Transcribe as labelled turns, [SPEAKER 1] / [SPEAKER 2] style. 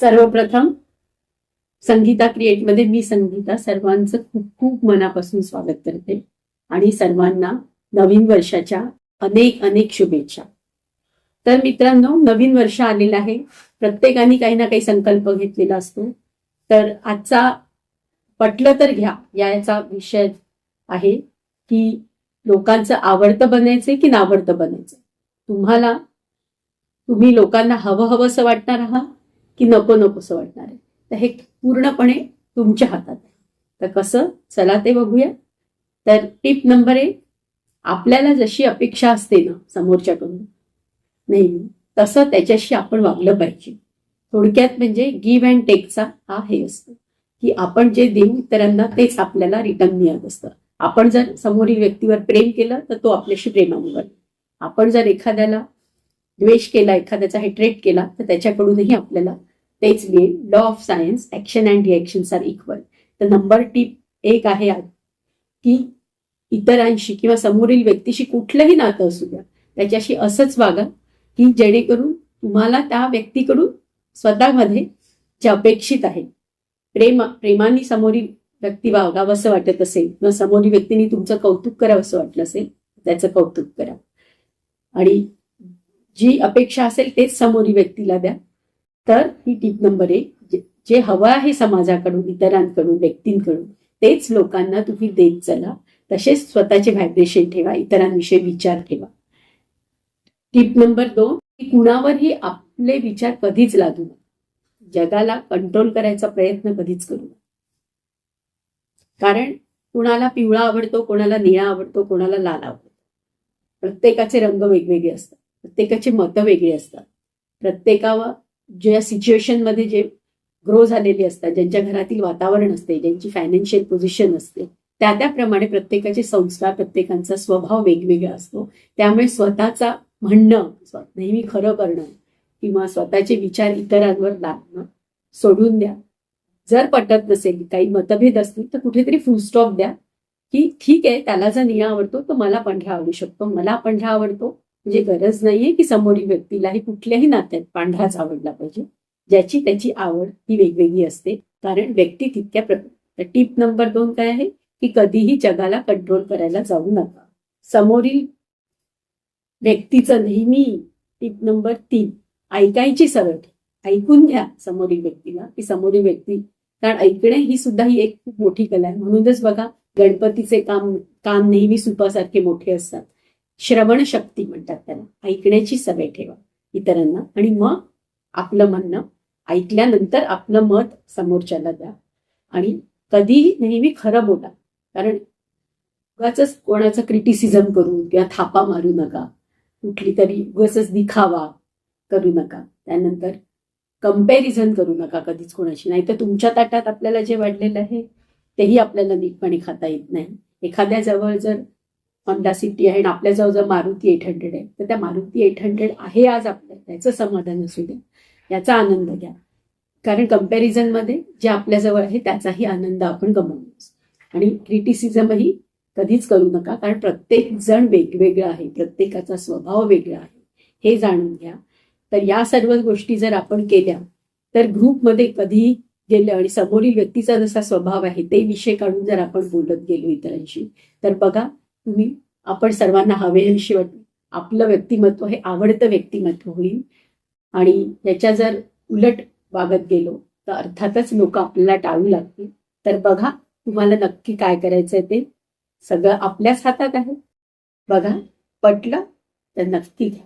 [SPEAKER 1] सर्वप्रथम संगीता क्रिएटमध्ये मी संगीता सर्वांचं खूप खूप मनापासून स्वागत करते. आणि सर्वांना नवीन वर्षाच्या अनेक अनेक शुभेच्छा. तर मित्रांनो नवीन वर्ष आलेलं आहे. प्रत्येकाने काही ना काही संकल्प घेतलेला असतो. तर आजचा पटलं तर घ्या याचा विषय आहे की लोकांचं आवडतं बनायचंय की नावडतं बनायचं तुम्हाला तुम्ही लोकांना हवं हवंसं वाटणार आहात? की नको नकोसं वाटणार आहे. तर हे पूर्णपणे तुमच्या हातात तर कसं? चला ते बघूया. तर टिप नंबर एक आपल्याला जशी अपेक्षा असते ना समोरच्याकडून नेहमी तसं त्याच्याशी आपण वागलं पाहिजे. थोडक्यात म्हणजे गिव्ह अँड टेकचा हा हे असतो की आपण जे देऊ इतरांना तेच आपल्याला रिटर्न मिळत असतं. आपण जर समोरील व्यक्तीवर प्रेम केलं तर तो आपल्याशी प्रेमावर आपण जर एखाद्याला द्वेष केला एखाद्याचा हेट्रेट केला तर त्याच्याकडूनही आपल्याला तेच मिळेल law of science action and reactions are equal तर नंबर टीप एक आहे की इतरांशी किंवा समोरील व्यक्तीशी कुठलंही नातं असू द्या त्याच्याशी असंच वागा की जेणेकरून तुम्हाला त्या व्यक्तीकडून स्वतःमध्ये जे अपेक्षित आहे प्रेम प्रेमाने समोरील व्यक्ती वागावं असं वाटत असेल किंवा समोरील व्यक्तीने तुमचं कौतुक करावं असं वाटलं असेल त्याचं कौतुक करा. आणि जी अपेक्षा असेल तेच समोरील व्यक्तीला द्या. तर ही टीप नंबर एक जे- हवं आहे समाजाकडून इतरांकडून व्यक्तींकडून तेच लोकांना तुम्ही देत चला. तसेच स्वतःचे व्हायब्रेशन ठेवा इतरांविषयी विचार ठेवा. टीप नंबर दोन की कुणावरही आपले विचार कधीच लादू नका. जगाला कंट्रोल करायचा प्रयत्न कधीच करू नका. कारण कुणाला पिवळा आवडतो कोणाला निळा आवडतो कोणाला लाल आवडतो. प्रत्येकाचे रंग वेगवेगळे असतात. प्रत्येकाची मतं वेगळी असतात. प्रत्येकावर ज्या सिच्युएशनमध्ये जे ग्रो झालेली असतात ज्यांच्या घरातील वातावरण असते ज्यांची फायनान्शियल पोझिशन असते त्या त्याप्रमाणे प्रत्येकाचे संस्कार प्रत्येकांचा स्वभाव वेगवेगळा असतो. त्यामुळे स्वतःचा म्हणणं नेहमी खरं करणं किंवा स्वतःचे विचार इतरांवर लादणं सोडून द्या. जर पटत नसेल काही मतभेद असतील तर कुठेतरी फुलस्टॉप द्या की ठीक आहे त्याला जर निळा आवडतो तर मला पांढरा आवडू शकतो. मला पांढरा आवडतो. म्हणजे गरज नाहीये की समोरील व्यक्तीला हे कुठल्याही नात्यात पांढराच आवडला पाहिजे. ज्याची त्याची आवड ही वेगवेगळी असते. कारण व्यक्ती तितक्या प्रकार टीप नंबर दोन काय आहे? की कधीही जगाला कंट्रोल करायला जाऊ नका. समोरील व्यक्तीचं नेहमी टीप नंबर तीन. ऐकायची सवय ऐकून घ्या समोरील व्यक्तीला की समोरील व्यक्ती कारण ऐकणे ही सुद्धा ही एक खूप मोठी कला आहे. म्हणूनच बघा गणपतीचे काम कान नेहमी सुपासारखे मोठे असतात. श्रवण शक्ती म्हणतात त्याला. ऐकण्याची सवय ठेवा इतरांना. आणि मग आपलं म्हणणं ऐकल्यानंतर आपलं मत समोरच्याला द्या. आणि कधीही नेहमी खरं बोला. कारण उगाच कोणाचं क्रिटिसिझम करून किंवा थापा मारू नका. कुठली तरी उगाच दिखावा करू नका. त्यानंतर कंपॅरिझन करू नका कधीच कोणाशी. नाही तर तुमच्या ताटात आपल्याला जे वाढलेलं आहे तेही आपल्याला नीटपणे खाता येत नाही. एखाद्या जवळ जर होंडा सिटी आहे आणि आपल्याजवळ मारुती एट हंड्रेड आहे. तर त्या मारुती एट हंड्रेड आहे आज आपल्या. त्याचं समाधान असू द्या याचा आनंद घ्या. कारण कम्पॅरिझनमध्ये जे आपल्याजवळ आहे त्याचाही आनंद आपण गमावू आणि क्रिटिसिझमही कधीच करू नका. कारण प्रत्येक जण वेगवेगळा आहे. प्रत्येकाचा स्वभाव वेगळा आहे. हे जाणून घ्या. तर या सर्व गोष्टी जर आपण केल्या तर ग्रुपमध्ये कधीही गेलं आणि समोरील व्यक्तीचा जसा स्वभाव आहे ते विषय काढून जर आपण बोलत गेलो इतरांशी तर बघा तुम्ही आपण सर्वांना हवेविषयी वाटतं आपलं व्यक्तिमत्व हे आवडतं व्यक्तिमत्व होईल. आणि याच्या जर उलट वागत गेलो तर अर्थातच लोक आपल्याला टाळू लागतील. तर बघा तुम्हाला नक्की काय करायचंय ते सगळं आपल्याच हातात आहे. बघा पटलं तर नक्की घ्या.